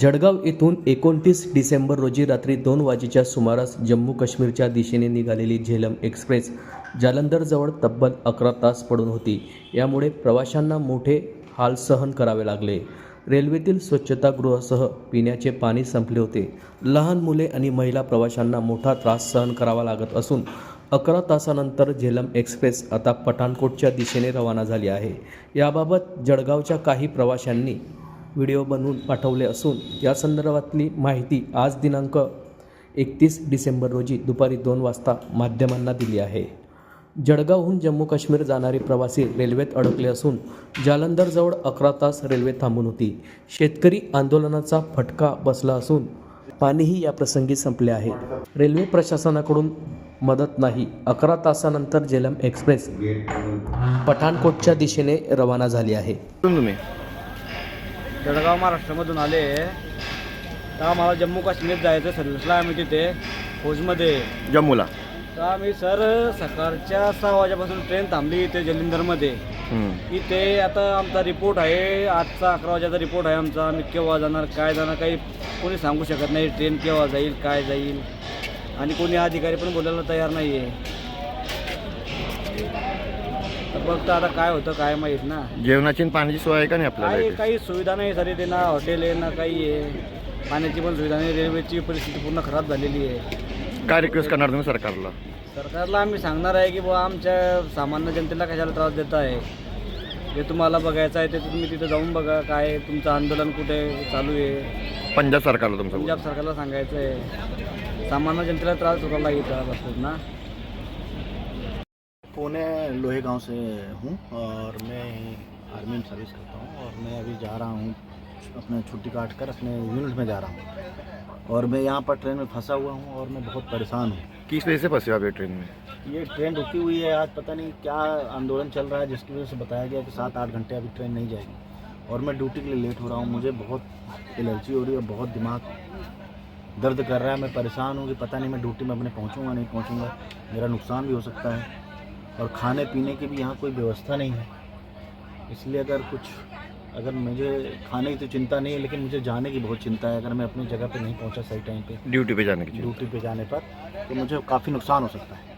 जळगाव येथून एकोणतीस डिसेंबर रोजी रात्री दोन वाजेच्या सुमारास जम्मू काश्मीरच्या दिशेने निघालेली झेलम एक्सप्रेस जालंधरजवळ तब्बल अकरा तास पडून होती. यामुळे प्रवाशांना मोठे हाल सहन करावे लागले. रेल्वेतील स्वच्छतागृहासह पिण्याचे पाणी संपले होते. लहान मुले आणि महिला प्रवाशांना मोठा त्रास सहन करावा लागत असून अकरा तासानंतर झेलम एक्सप्रेस आता पठाणकोटच्या दिशेने रवाना झाली आहे. याबाबत जळगावच्या काही प्रवाशांनी व्हिडिओ बनवून पाठवले असून या संदर्भातली माहिती आज दिनांक एकतीस डिसेंबर रोजी दुपारी दोन वाजता माध्यमांना दिली आहे. जळगावहून जम्मू काश्मीर जाणारे प्रवासी रेल्वेत अडकले असून जालंधरजवळ अकरा तास रेल्वे थांबून होती. शेतकरी आंदोलनाचा फटका बसला असून पाणीही या प्रसंगी संपले आहे. रेल्वे प्रशासनाकडून मदत नाही. अकरा तासानंतर जेलम एक्सप्रेस पठाणकोटच्या दिशेने रवाना झाली आहे. तुम्ही? जळगाव महाराष्ट्रामधून आले. तर आम्हाला जम्मू काश्मीर जायचं सर्व्हिसला आम्ही तिथे फौजमध्ये. जम्मूला? तर आम्ही सर सकाळच्या सहा वाजेपासून ट्रेन थांबली इथे जलिंधरमध्ये. हम्म. इथे आता आमचा रिपोर्ट आहे आजचा अकरा वाजेचा रिपोर्ट आहे आमचा. आम्ही केव्हा जाणार काय जाणार काही कोणी सांगू शकत नाही ट्रेन केव्हा जाईल काय जाईल. आणि कोणी अधिकारी पण बोलायला तयार नाही आहे तर फक्त आता काय होतं काय माहीत ना. जेवणाची आणि पाण्याची सोय आहे का नाही काही आपल्याला काही सुविधा नाही सर इथे ना हॉटेल आहे ना काही आहे. पाण्याची पण सुविधा नाही रेल्वेची परिस्थिती पूर्ण खराब झालेली आहे. काय रिक्वेस्ट करणार तुम्ही सरकारला? सरकारला आम्ही सांगणार आहे की बुवा आमच्या सामान्य जनतेला कशाला त्रास देत आहे? जे तुम्हाला बघायचं आहे ते तुम्ही तिथे जाऊन बघा काय आहे, तुमचं आंदोलन कुठे चालू आहे. पंजाब सरकारला तुमचं पंजाब सरकारला सांगायचं आहे. सामान्य जनतेला त्रास होता बसून ना. पुणे लोहे गाँव से हूँ और मैं आर्मी में सर्विस करता हूँ और मैं अभी जा रहा हूँ अपने छुट्टी काट कर अपने यूनिट में जा रहा हूँ। और मैं यहाँ पर ट्रेन में फंसा हुआ हूँ और मैं बहुत परेशान हूँ। किस वजह से फंसे हो आप ये ट्रेन में? ये ट्रेन रुकी हुई है आज पता नहीं क्या आंदोलन चल रहा है जिसकी वजह से बताया गया कि सात आठ घंटे अभी ट्रेन नहीं जाएगी। और मैं ड्यूटी के लिए लेट हो रहा हूँ मुझे बहुत एलर्जी हो रही है बहुत दिमाग दर्द कर रहा है। मैं परेशान हूँ कि पता नहीं मैं ड्यूटी में अपने पहुँचूँगा नहीं पहुँचूँगा। मेरा नुकसान भी हो सकता है। और खाने पीने की भी यहाँ कोई व्यवस्था नहीं है। इसलिए अगर कुछ अगर मुझे खाने की तो चिंता नहीं है लेकिन मुझे जाने की बहुत चिंता है। अगर मैं अपनी जगह पर नहीं पहुँचा सही टाइम पर ड्यूटी पर जाने की ड्यूटी पर जाने पर तो मुझे काफ़ी नुकसान हो सकता है।